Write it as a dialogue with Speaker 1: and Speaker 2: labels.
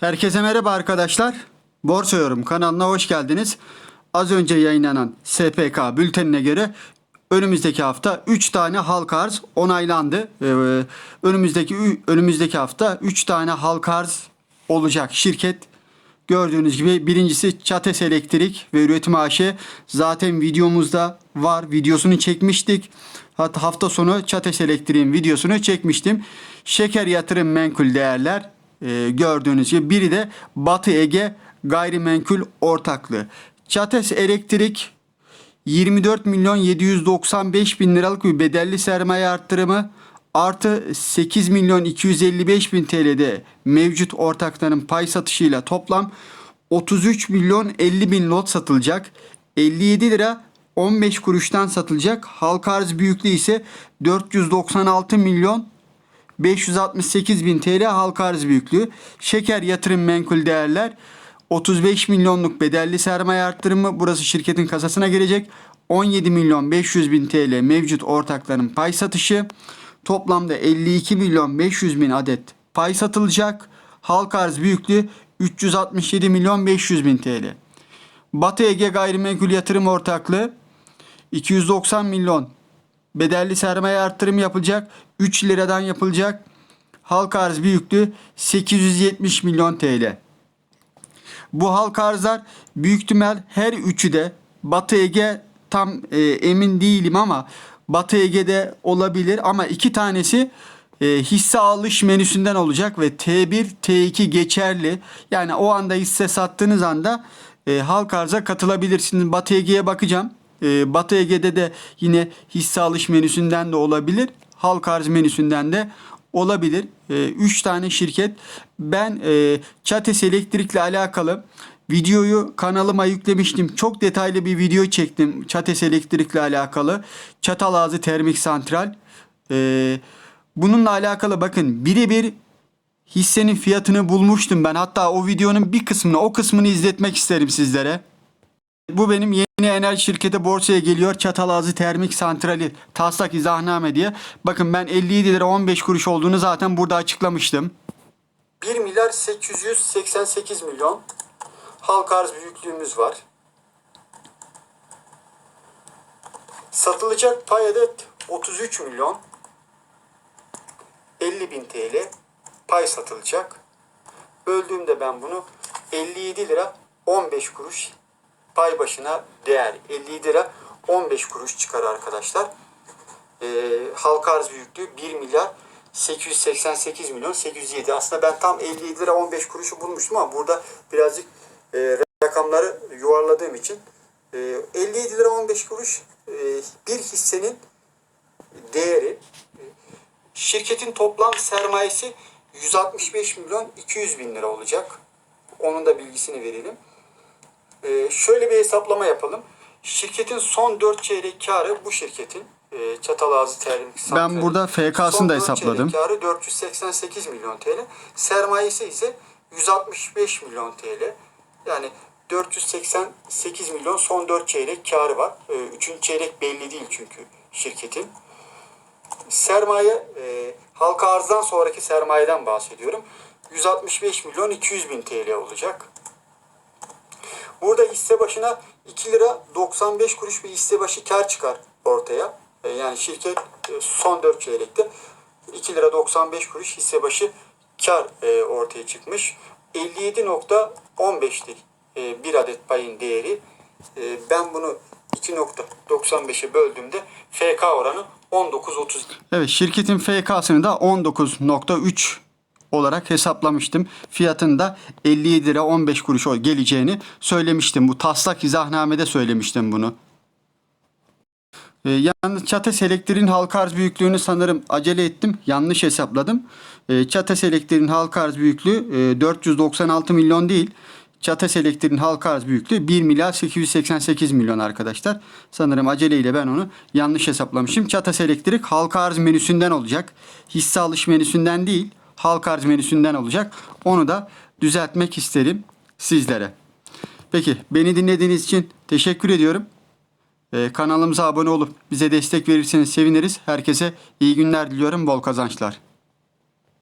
Speaker 1: Herkese merhaba arkadaşlar. Borsa Yorum kanalına hoş geldiniz. Az önce yayınlanan SPK bültenine göre önümüzdeki hafta 3 tane halka arz onaylandı. Ee, önümüzdeki önümüzdeki hafta 3 tane halka arz olacak şirket. Gördüğünüz gibi birincisi Çates Elektrik ve Üretim AŞ. Zaten videomuzda var. Videosunu çekmiştik. Hatta hafta sonu Çates Elektrik'in videosunu çekmiştim. Şeker Yatırım Menkul Değerler e, gördüğünüz gibi biri de Batı Ege Gayrimenkul Ortaklığı. Çates Elektrik 24 milyon 795 bin liralık bir bedelli sermaye arttırımı artı 8 milyon 255 bin TL'de mevcut ortakların pay satışıyla toplam 33 milyon 50 bin lot satılacak. 57 lira 15 kuruştan satılacak. Halka arz büyüklüğü ise 496 milyon 568 bin TL halka arz büyüklüğü. Şeker yatırım menkul değerler 35 milyonluk bedelli sermaye arttırımı burası şirketin kasasına girecek. 17 milyon 500 bin TL mevcut ortakların pay satışı. Toplamda 52 milyon 500 bin adet pay satılacak. Halka arz büyüklüğü 367 milyon 500 bin TL. Batı Ege Gayrimenkul Yatırım Ortaklığı 290 milyon bedelli sermaye arttırım yapılacak. 3 liradan yapılacak. Halka arz büyüklüğü 870 milyon TL. Bu halka arzlar büyük ihtimal her üçü de Batı Ege tam e, emin değilim ama Batı Ege'de olabilir ama iki tanesi e, hisse alış menüsünden olacak ve T1, T2 geçerli. Yani o anda hisse sattığınız anda e, halka arza katılabilirsiniz. Batı Ege'ye bakacağım. E, Batı Ege'de de yine hisse alış menüsünden de olabilir. Halka arz menüsünden de olabilir. 3 tane şirket. Ben e, Çates Elektrik'le alakalı videoyu kanalıma yüklemiştim. Çok detaylı bir video çektim Çates Elektrik'le alakalı. Çatalazı Termik Santral. E, bununla alakalı bakın birebir hissenin fiyatını bulmuştum ben. Hatta o videonun bir kısmını, o kısmını izletmek isterim sizlere. Bu benim yeni enerji şirketi borsaya geliyor. Çatalazı Termik Santrali taslak izahname diye. Bakın ben 57 lira 15 kuruş olduğunu zaten burada açıklamıştım. 1 milyar 888 milyon halka arz büyüklüğümüz var. Satılacak pay adet 33 milyon 50 bin TL pay satılacak. Böldüğümde ben bunu 57 lira 15 kuruş pay başına değer 50 lira 15 kuruş çıkar arkadaşlar. Ee, halka arz büyüklüğü 1 milyar 888 milyon 807. Aslında ben tam 57 lira 15 kuruşu bulmuştum ama burada birazcık e, rakamları yuvarladığım için e, 57 lira 15 kuruş e, bir hissenin değeri. E, Şirketin toplam sermayesi 165 milyon 200 bin lira olacak. Onun da bilgisini verelim. Ee, şöyle bir hesaplama yapalım. Şirketin son 4 çeyrek karı bu şirketin e, Çatalazı Termik Santrali.
Speaker 2: Ben burada FK'sını
Speaker 1: Son
Speaker 2: da hesapladım.
Speaker 1: çeyrek karı 488 milyon TL. Sermayesi ise 165 milyon TL. Yani 488 milyon son 4 çeyrek karı var. 3. çeyrek belli değil çünkü şirketin. Sermaye e, halka arzdan sonraki sermayeden bahsediyorum. 165 milyon 200 bin TL olacak. Burada hisse başına 2 lira 95 kuruş bir hisse başı kar çıkar ortaya. E, Yani şirket e, son 4 çeyrekte 2 lira 95 kuruş hisse başı kar e, ortaya çıkmış. 57.15'ti e, bir adet payın değeri. Ben bunu 2.95'e böldüğümde FK oranı 19.30
Speaker 2: Evet şirketin FK'sını da 19.3 olarak hesaplamıştım. Fiyatın da 57 lira 15 kuruş geleceğini söylemiştim. Bu taslak izahnamede söylemiştim bunu. Ee, yalnız Çates Elektrik'in halka arz büyüklüğünü sanırım acele ettim. Yanlış hesapladım. Ee, Çates Elektrik'in halka arz büyüklüğü e, 496 milyon değil. Çates Elektrik'in halka arz büyüklüğü 1 milyar 888 milyon arkadaşlar. Sanırım aceleyle ben onu yanlış hesaplamışım. Çates Elektrik halka arz menüsünden olacak. Hisse alış menüsünden değil, halka arz menüsünden olacak. Onu da düzeltmek isterim sizlere. Peki beni dinlediğiniz için teşekkür ediyorum. Ee, kanalımıza abone olup bize destek verirseniz seviniriz. Herkese iyi günler diliyorum. Bol kazançlar.